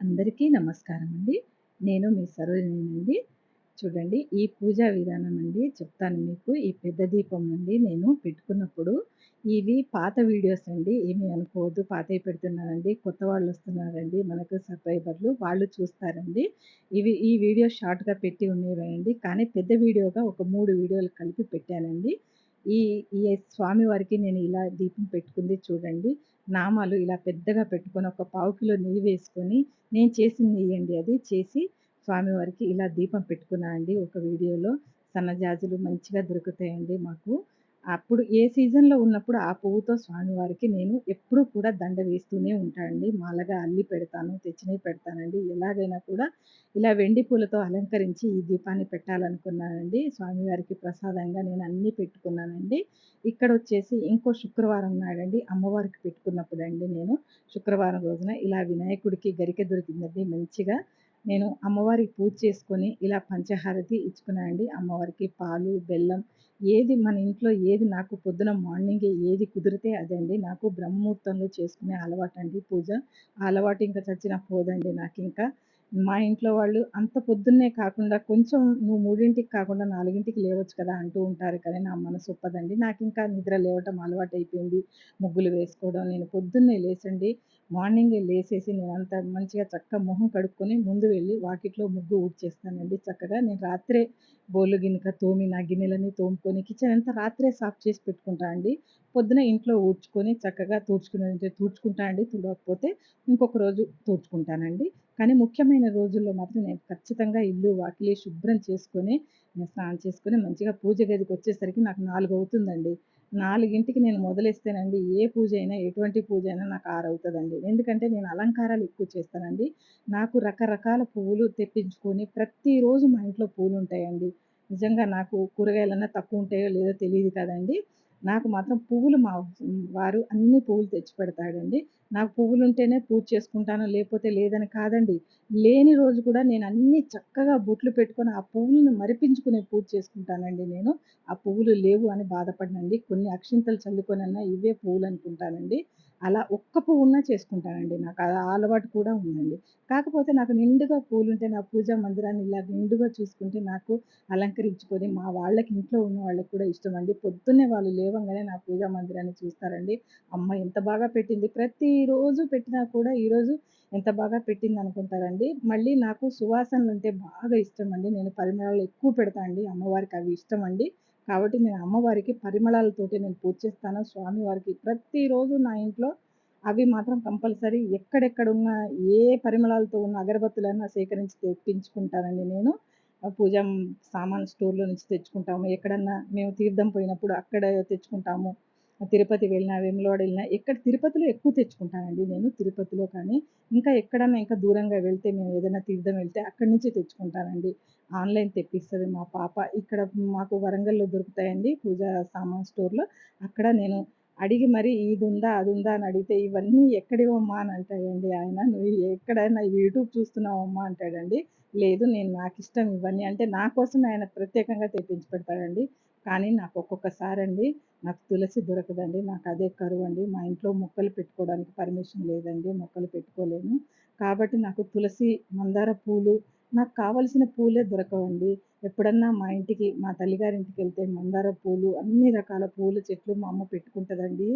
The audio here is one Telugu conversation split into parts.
అందరికీ నమస్కారం అండి. నేను మీ సరోజినండి చూడండి ఈ పూజా విధానం అండి చెప్తాను మీకు. ఈ పెద్ద దీపం నుండి నేను పెట్టుకున్నప్పుడు. ఇవి పాత వీడియోస్ అండి ఏమి అనుకోవద్దు. పాతవి పెడుతున్నారండి కొత్త వాళ్ళు వస్తున్నారండి మనకు సబ్స్క్రైబర్లు వాళ్ళు చూస్తారండి. ఇవి ఈ వీడియో షార్ట్గా పెట్టి ఉండేవండి. కానీ పెద్ద వీడియోగా ఒక మూడు వీడియోలు కలిపి పెట్టానండి. ఈ ఈ స్వామివారికి నేను ఇలా దీపం పెట్టుకుంది చూడండి నామాలు ఇలా పెద్దగా పెట్టుకొని ఒక పావు కిలో నెయ్యి వేసుకొని నేను చేసిన నెయ్యి అండి అది చేసి స్వామివారికి ఇలా దీపం పెట్టుకున్నా అండి ఒక వీడియోలో సన్నజాజులు మంచిగా దొరుకుతాయండి మాకు అప్పుడు ఏ సీజన్‌లో ఉన్నప్పుడు ఆ పువ్వుతో స్వామివారికి నేను ఎప్పుడూ కూడా దండ వేస్తూనే ఉంటానండి. మాలగా అల్లి పెడతాను, తెచ్చినవి పెడతానండి. ఎలాగైనా కూడా ఇలా వెండి పూలతో అలంకరించి ఈ దీపాన్ని పెట్టాలనుకున్నానండి. స్వామివారికి ప్రసాదంగా నేను అన్నీ పెట్టుకున్నానండి. ఇక్కడ వచ్చేసి ఇంకో శుక్రవారం నాడండి అమ్మవారికి పెట్టుకున్నప్పుడు అండి నేను శుక్రవారం రోజున ఇలా వినాయకుడికి గరిక దొరికిందండి మంచిగా. నేను అమ్మవారికి పూజ చేసుకొని ఇలా పంచహారతి ఇచ్చుకున్నానండి. అమ్మవారికి పాలు, బెల్లం ఏది మన ఇంట్లో ఏది నాకు పొద్దున మార్నింగే ఏది కుదిరితే అదండి నాకు బ్రహ్మముహూర్తంలో చేసుకునే అలవాటండి పూజ ఆ అలవాటు ఇంకా చచ్చిన పోదండి నాకు ఇంకా మా ఇంట్లో వాళ్ళు అంత పొద్దున్నే కాకుండా కొంచెం నువ్వు మూడింటికి కాకుండా నాలుగింటికి లేవచ్చు కదా అంటూ ఉంటారు కానీ నా మనసు ఒప్పదండి. నాకు ఇంకా నిద్ర లేవటం అలవాటు అయిపోయింది ముగ్గులు వేసుకోవడం నేను పొద్దున్నే లేచండి మార్నింగే లేసేసి నేను అంత మంచిగా చక్కగా మొహం కడుక్కొని ముందు వెళ్ళి వాకిట్లో ముగ్గు ఊడ్చేస్తానండి చక్కగా. నేను రాత్రే బోళ్ళు గిన్నెక తోమి నా గిన్నెలని తోముకొని కిచెన్ అంతా రాత్రే సాఫ్ చేసి పెట్టుకుంటా అండి. పొద్దున ఇంట్లో ఊడ్చుకొని చక్కగా తుడుచుకునే తుడుచుకుంటా అండి. తుడవకపోతే ఇంకొక రోజు తుడుచుకుంటానండి. కానీ ముఖ్యమైన రోజుల్లో మాత్రం నేను ఖచ్చితంగా ఇల్లు వాకిలి శుభ్రం చేసుకొని నేను స్నానం చేసుకొని మంచిగా పూజ గదికి వచ్చేసరికి నాకు నాలుగు అవుతుందండి. నాలుగింటికి నేను మొదలెస్తేనండి ఏ పూజ అయినా ఎటువంటి పూజ అయినా నాకు ఆరవుతుందండి ఎందుకంటే నేను అలంకారాలు ఎక్కువ చేస్తానండి. నాకు రకరకాల పువ్వులు తెప్పించుకొని ప్రతిరోజు మా ఇంట్లో పూలు ఉంటాయండి. నిజంగా నాకు కూరగాయలన్నా తక్కువ ఉంటాయో లేదో తెలియదు కదండి. నాకు మాత్రం పువ్వులు మా వారు అన్ని పువ్వులు తెచ్చి పెడతాడండి నాకు పువ్వులు ఉంటేనే పూజ చేసుకుంటాను లేకపోతే లేదని కాదండి. లేని రోజు కూడా నేను అన్ని చక్కగా బొట్లు పెట్టుకొని ఆ పువ్వులను మరిపించుకునే పూజ చేసుకుంటానండి నేను. ఆ పువ్వులు లేవు అని బాధపడినండి. కొన్ని అక్షింతలు చల్లుకొనన్నా ఇవే పువ్వులు అనుకుంటానండి. అలా ఒక్క పువ్వున్నా చేసుకుంటానండి నాకు. ఆ అలవాటు కూడా ఉందండి. కాకపోతే నాకు నిండుగా పూలుంటే నా పూజా మందిరాన్ని ఇలా నిండుగా చూసుకుంటే నాకు అలంకరించుకొని మా వాళ్ళకి ఇంట్లో ఉన్న వాళ్ళకి కూడా ఇష్టమండి పొద్దున్నే వాళ్ళు లేవంగానే నా పూజా మందిరాన్ని చూస్తారండి. అమ్మ ఎంత బాగా పెట్టింది ప్రతిరోజు పెట్టినా కూడా ఈరోజు ఎంత బాగా పెట్టింది అనుకుంటారండి. మళ్ళీ నాకు సువాసనలు ఉంటే బాగా ఇష్టం అండి. నేను పరిమళాలు ఎక్కువ పెడతా అండి. అమ్మవారికి అవి ఇష్టం అండి. కాబట్టి నేను అమ్మవారికి పరిమళాలతోటి నేను పూజ చేస్తాను. స్వామివారికి ప్రతిరోజు నా ఇంట్లో అవి మాత్రం కంపల్సరీ ఎక్కడెక్కడున్న ఏ పరిమళాలతో ఉన్న అగరబత్తులైనా సేకరించి తెప్పించుకుంటానండి నేను. పూజ సామాన్ స్టోర్లో నుంచి తెచ్చుకుంటాము. ఎక్కడన్నా మేము తీర్థం పోయినప్పుడు అక్కడ తెచ్చుకుంటాము. తిరుపతి వెళ్ళినా వేములవాడ వెళ్ళినా ఎక్కడ తిరుపతిలో ఎక్కువ తెచ్చుకుంటానండి నేను తిరుపతిలో కానీ. ఇంకా ఎక్కడన్నా ఇంకా దూరంగా వెళ్తే మేము ఏదైనా తీర్థం వెళ్తే అక్కడి నుంచి తెచ్చుకుంటానండి. ఆన్లైన్ తెప్పిస్తుంది మా పాప. ఇక్కడ మాకు వరంగల్లో దొరుకుతాయండి పూజా సామాన్ స్టోర్లో. అక్కడ నేను అడిగి మరి ఇది ఉందా అది ఉందా అని అడిగితే ఇవన్నీ ఎక్కడివమ్మా అని అంటాడండి ఆయన. నువ్వు ఎక్కడైనా యూట్యూబ్ చూస్తున్నావమ్మా అంటాడండి. లేదు నేను నాకు ఇష్టం ఇవన్నీ. అంటే నా కోసం ఆయన ప్రత్యేకంగా తెప్పించి పెడతాడండి. కానీ నాకు ఒక్కొక్కసారి అండి నాకు తులసి దొరకదండి నాకు అదే కరువు అండి మా ఇంట్లో మొక్కలు పెట్టుకోవడానికి పర్మిషన్ లేదండి మొక్కలు పెట్టుకోలేను. కాబట్టి నాకు తులసి మందార పూలు నాకు కావలసిన పూలే దొరకవండి. ఎప్పుడన్నా మా ఇంటికి మా తల్లిగారింటికి వెళ్తే మందార పూలు అన్ని రకాల పూల చెట్లు మా అమ్మ పెట్టుకుంటుందండి.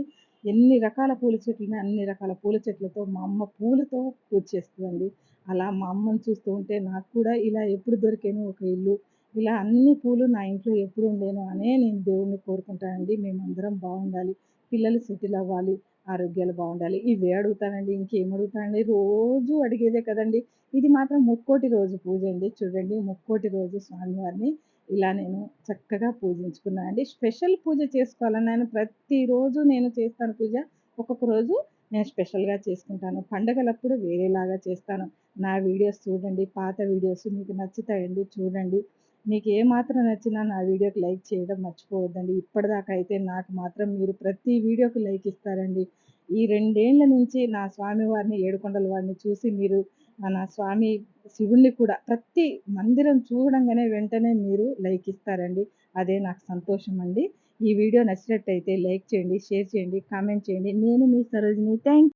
ఎన్ని రకాల పూల చెట్లు అన్ని రకాల పూల చెట్లతో మా అమ్మ పూలతో పూజ చేస్తుందండి. అలా మా అమ్మని చూస్తూ ఉంటే నాకు కూడా ఇలా ఎప్పుడు దొరికేను ఒక ఇల్లు ఇలా అన్ని పూలు నా ఇంట్లో ఎప్పుడు ఉండేను అనే నేను దేవుణ్ణి కోరుకుంటానండి. మేమందరం బాగుండాలి. పిల్లలు సెటిల్ అవ్వాలి. ఆరోగ్యాలు బాగుండాలి. ఇవే అడుగుతానండి. ఇంకేం అడుగుతానండి? రోజు అడిగేదే కదండి. ఇది మాత్రం ముక్కోటి రోజు పూజ అండి. చూడండి ముక్కోటి రోజు స్వామివారిని ఇలా నేను చక్కగా పూజించుకున్నాను అండి. స్పెషల్ పూజ చేసుకోవాలని నేను ప్రతిరోజు నేను చేస్తాను పూజ. ఒక్కొక్క రోజు నేను స్పెషల్గా చేసుకుంటాను. పండగలప్పుడు వేరేలాగా చేస్తాను. నా వీడియోస్ చూడండి పాత వీడియోస్ మీకు నచ్చుతాయండి చూడండి. మీకు ఏ మాత్రం నచ్చినా నా వీడియోకి లైక్ చేయడం మర్చిపోవద్దండి. ఇప్పటిదాకా అయితే నాకు మాత్రం మీరు ప్రతి వీడియోకి లైక్ ఇస్తారండి. ఈ రెండేళ్ళ నుంచి నా స్వామి వారిని ఏడుకొండల వారిని చూసి మీరు నా స్వామి శివుణ్ణి కూడా ప్రతి మందిరం చూడంగానే వెంటనే మీరు లైక్ ఇస్తారండి. అదే నాకు సంతోషం అండి. ఈ వీడియో నచ్చినట్టయితే లైక్ చేయండి షేర్ చేయండి కామెంట్ చేయండి. నేను మీ సరోజిని. థ్యాంక్